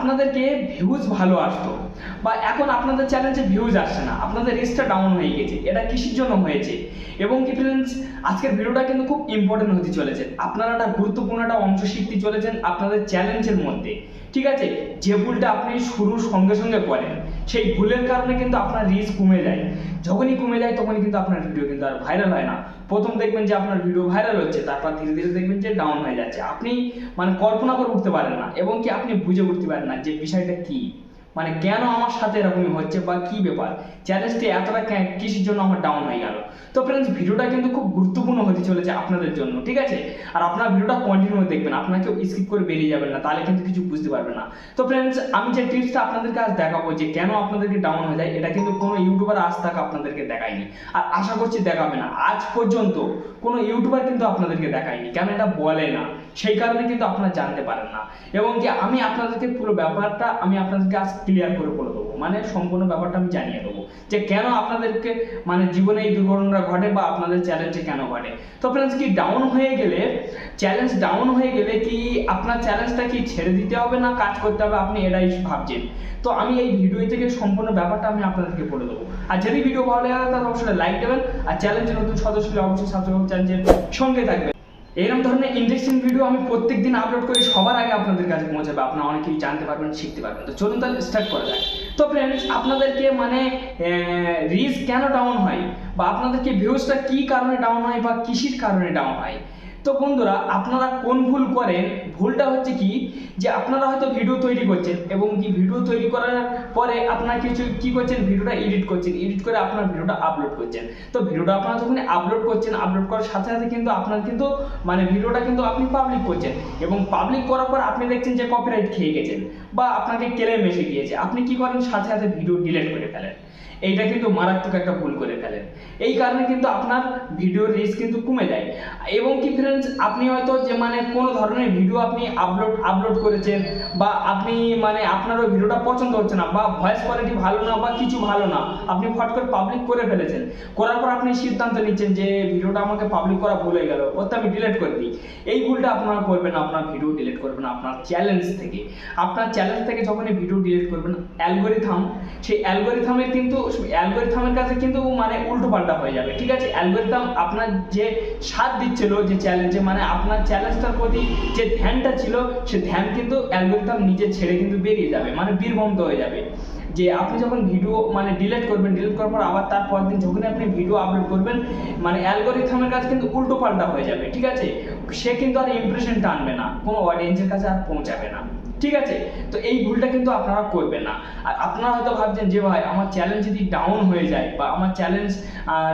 আপনাদেরকে ভিউজ ভালো আসতো বা এখন আপনাদের চ্যানেলে ভিউজ আসছে না, আপনাদের রিস্কটা ডাউন হয়ে গেছে, এটা কিসের জন্য হয়েছে? এবং কি ফ্রেন্ডস আজকের ভিডিওটা কিন্তু খুব ইম্পর্টেন্ট হতে চলেছে। আপনারা একটা গুরুত্বপূর্ণ একটা অংশ শিখতে চলেছেন আপনাদের চ্যালেঞ্জের মধ্যে। ঠিক আছে? যে ভুলটা আপনি শুরুর সঙ্গে সঙ্গে করেন, সেই ভুলের কারণে কিন্তু আপনার রিচ কমে যায়। যখনই কমে যায়, তখনই কিন্তু আপনার ভিডিও কিন্তু আর ভাইরাল হয় না। প্রথম দেখবেন যে আপনার ভিডিও ভাইরাল হচ্ছে, তারপর ধীরে ধীরে দেখবেন যে ডাউন হয়ে যাচ্ছে। আপনি মানে কল্পনা করে উঠতে পারেন না, এবং কি আপনি বুঝে উঠতে পারেন না যে বিষয়টা কি। মানে কেন আমার সাথে এরকমই হচ্ছে বা কি ব্যাপার? চ্যালেঞ্জটি এতটা কিসের জন্য আমার ডাউন হয়ে গেল? তো ফ্রেন্ডস ভিডিওটা কিন্তু খুব গুরুত্বপূর্ণ হতে চলেছে আপনাদের জন্য, ঠিক আছে? আর আপনার ভিডিওটা কন্টিনিউ দেখবেন আপনাকে স্কিপ করে বেরিয়ে যাবেন না, তাহলে কিন্তু কিছু বুঝতে পারবেন না। তো ফ্রেন্ডস আমি যে টিপসটা আপনাদেরকে আজ দেখাবো যে কেন আপনাদেরকে ডাউন হয়ে যায়, এটা কিন্তু কোনো ইউটিউবার আজ তাক আপনাদেরকে দেখায়নি। আর আশা করছি দেখাবে না। আজ পর্যন্ত কোনো ইউটিউবার কিন্তু আপনাদেরকে দেখায়নি, কেন এটা বলে না? সেই কারণে কিন্তু আপনারা জানতে পারেন না। এবং কি আমি আপনাদেরকে পুরো ব্যাপারটা, আমি আপনাদেরকে আজ ক্লিয়ার করে বলে দেবো। মানে সম্পূর্ণ ব্যাপারটা আমি জানিয়ে দেবো যে কেন আপনাদেরকে মানে জীবনে এই দুর্ঘটনাটা ঘটে বা আপনাদের চ্যালেঞ্জে কেন ঘটে। তো ফ্রেন্ডস কি ডাউন হয়ে গেলে চ্যালেঞ্জ ডাউন হয়ে গেলে কি আপনার চ্যালেঞ্জটা কি ছেড়ে দিতে হবে না কাজ করতে হবে? আপনি এটাই ভাবছেন। তো আমি এই ভিডিও থেকে সম্পূর্ণ ব্যাপারটা আমি আপনাদেরকে বলে দেবো। আর যদি ভিডিও ভালো লাগে, তাহলে অবশ্যই লাইক দেবেন। আর চ্যালেঞ্জের নতুন সদস্য অবশ্যই সাবস্ক্রাইব চ্যানেলের সঙ্গে থাকবেন। এরকম ধরনের ইন্টারেস্টিং ভিডিও আমি প্রত্যেক দিন আপলোড করি, সবার আগে আপনাদের কাছে পৌঁছাবে। আপনারা অনেক কিছু জানতে পারবেন, শিখতে পারবেন। তো চলুন তাহলে স্টার্ট করা যায় তো ফ্রেন্ডস আপনাদেরকে মানে রিচ কেন ডাউন হয়? বা আপনাদেরকে ভিউজটা কি কারণে ডাউন হয় বা কিসির কারণে ডাউন হয়? তো বন্ধুরা, আপনারা কোন ভুল করেন, ভুলটা হচ্ছে কি? যে আপনারা হয়তো ভিডিও তৈরি করছেন এবং কি ভিডিও তৈরি করার পরে আপনারা কিছু কি করছেন? ভিডিওটা এডিট করছেন। এডিট করে আপনার ভিডিওটা আপলোড করছেন। তো ভিডিওটা আপনারা যখন আপলোড করছেন আপলোড করার সাথে সাথে কিন্তু আপনার কিন্তু মানে ভিডিওটা কিন্তু আপনি পাবলিক করছেন। এবং পাবলিক করার পর আপনি দেখছেন যে কপিরাইট খেয়ে গেছেন বা আপনাকে ক্লেম এসে গিয়েছে। আপনি কি করেন? সাথে সাথে ভিডিও ডিলিট করে ফেলেন। এইটা কিন্তু মারাত্মক একটা ভুল করে ফেলেন। এই কারণে কিন্তু আপনার ভিডিওর রিস্ক কিন্তু কমে যায়। এবং কি ফ্রেন্ডস আপনি হয়তো যে মানে কোনো ধরনের ভিডিও আপনি আপলোড আপলোড করেছেন বা আপনি মানে আপনার ওই ভিডিওটা পছন্দ হচ্ছে না বা ভয়েস কোয়ালিটি ভালো না বা কিছু ভালো না, আপনি ফট করে পাবলিক করে ফেলেছেন। করার পর আপনি সিদ্ধান্ত নিচ্ছেন যে ভিডিওটা আমাকে পাবলিক করা ভুল গেল ওটা আমি ডিলিট করে দিই। এই ভুলটা আপনারা করবেন, আপনার ভিডিও ডিলিট করবেন, আপনার চ্যালেঞ্জ থেকে। আপনার চ্যালেঞ্জ থেকে যখনই ভিডিও ডিলিট করবেন অ্যালগোরিথাম সেই অ্যালগোরিথামের কিন্তু অ্যালগোরিথামের কাছে কিন্তু মানে উল্টো পাল্টা হয়ে যাবে, ঠিক আছে? অ্যালগোরিথাম আপনার যে সাথ দিচ্ছিল, যে চ্যালেঞ্জে মানে আপনার চ্যালেঞ্জটার প্রতি যে ধ্যানটা ছিল, সে ধ্যান কিন্তু একদম নিজে ছেড়ে কিন্তু বেরিয়ে যাবে মানে বীরভন্ত হয়ে যাবে। যে আপনি যখন ভিডিও মানে ডিলিট করবেন ডিলিট করার পর আবার তার পরের দিন যখনই আপনি ভিডিও আপলোড করবেন মানে অ্যালগোরিথামের কাছে কিন্তু উল্টো পাল্টা হয়ে যাবে, ঠিক আছে? সে কিন্তু আর ইমপ্রেশনটা আনবে না, কোনো অডিয়েন্সের কাছে আর পৌঁছাবে না, ঠিক আছে? তো এই ভুলটা কিন্তু আপনারা করবেন না। আর আপনারা হয়তো ভাবছেন যে ভাই, আমার চ্যালেঞ্জ যদি ডাউন হয়ে যায় বা আমার চ্যালেঞ্জ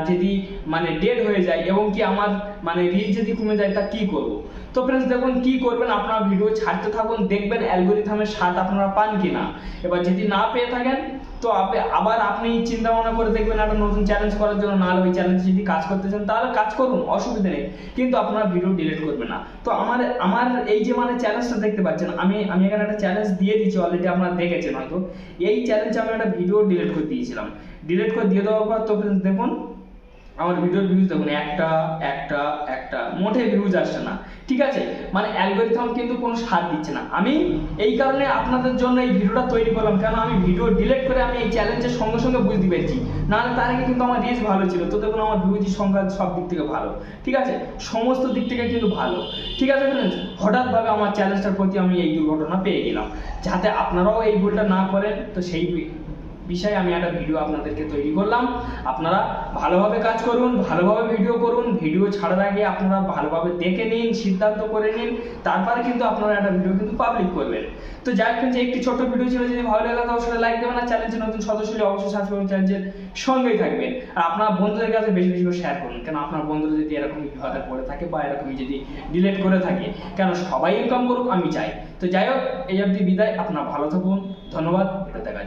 যদি মানে ডেড হয়ে যায় এবং কি আমার মানে রিচ যদি কমে যায়, তা কি করব? তো ফ্রেন্ডস দেখুন কি করবেন, আপনারা ভিডিও ছাড়তে থাকুন, দেখবেন অ্যালগোরিথামের স্বাদ আপনারা পান কি না এবার যদি না পেয়ে থাকেন, তো আপনি- আবার আপনি চিন্তা ভাবনা করে দেখবেন একটা নতুন চ্যালেঞ্জ করার জন্য, নাহলে ওই চ্যালেঞ্জ যদি কাজ করতে চান, তাহলে কাজ করুন, অসুবিধা নেই। কিন্তু আপনারা ভিডিও ডিলিট করবেন না। তো আমার আমার এই যে মানে চ্যালেঞ্জটা দেখতে পাচ্ছেন, আমি আমি এখানে একটা চ্যালেঞ্জ দিয়ে দিচ্ছি অলরেডি আপনারা দেখেছেন হয়তো। এই চ্যালেঞ্জে আমি একটা ভিডিও ডিলিট করে দিয়েছিলাম। ডিলিট করে দিয়ে দেওয়ার পর তো দেখুন আমার ভিডিওর ভিউজ দেখুন, একটা একটা একটা, মোটে ভিউজ আসছে না। ঠিক আছে? মানে অ্যালগোরিথম কিন্তু কোনো সাথ দিচ্ছে না। আমি এই কারণে আপনাদের জন্য এই ভিডিওটা তৈরি করলাম কেন আমি ভিডিও ডিলিট করে আমি এই চ্যালেঞ্জের সঙ্গে সঙ্গে বুঝতে পেরেছি। নাহলে তার আগে কিন্তু আমার রিচ ভালো ছিল, তো দেখুন আমার ভিউজের সংখ্যা সব দিক থেকে ভালো। ঠিক আছে? সমস্ত দিক থেকে কিন্তু ভালো। ঠিক আছে হঠাৎভাবে আমার চ্যালেঞ্জটার প্রতি আমি এই দুর্ঘটনা পেয়ে গেলাম। যাতে আপনারাও এই ভুলটা না করেন, তো সেই বিষয়ে আমি একটা ভিডিও আপনাদেরকে তৈরি করলাম। আপনারা ভালোভাবে কাজ করুন, ভালোভাবে ভিডিও করুন ভিডিও ছাড়ার আগে আপনারা ভালোভাবে দেখে নিন, সিদ্ধান্ত করে নিন, তারপরে কিন্তু আপনারা একটা ভিডিও কিন্তু পাবলিক করবেন। তো যাই হোক যে একটি ছোট্ট ভিডিও ছিল, যদি ভালো লাগে তো অবশ্যই লাইক দেবেন আর চ্যানেলটি নতুন সদস্য হলে অবশ্যই সাবস্ক্রাইব চ্যানেলের সঙ্গেই থাকবেন। আর আপনার বন্ধুদের কাছে বেশি বেশি করে শেয়ার করুন, কেন আপনার বন্ধুরা যদি এরকম বিপদে পড়ে থাকে বা এরকমই যদি ডিলেট করে থাকে, কেন সবাই ইনকাম করুক, আমি চাই। তো যাই হোক, এই অবধি বিদায়, আপনার ভালো থাকুন, ধন্যবাদ, এটা দেখার।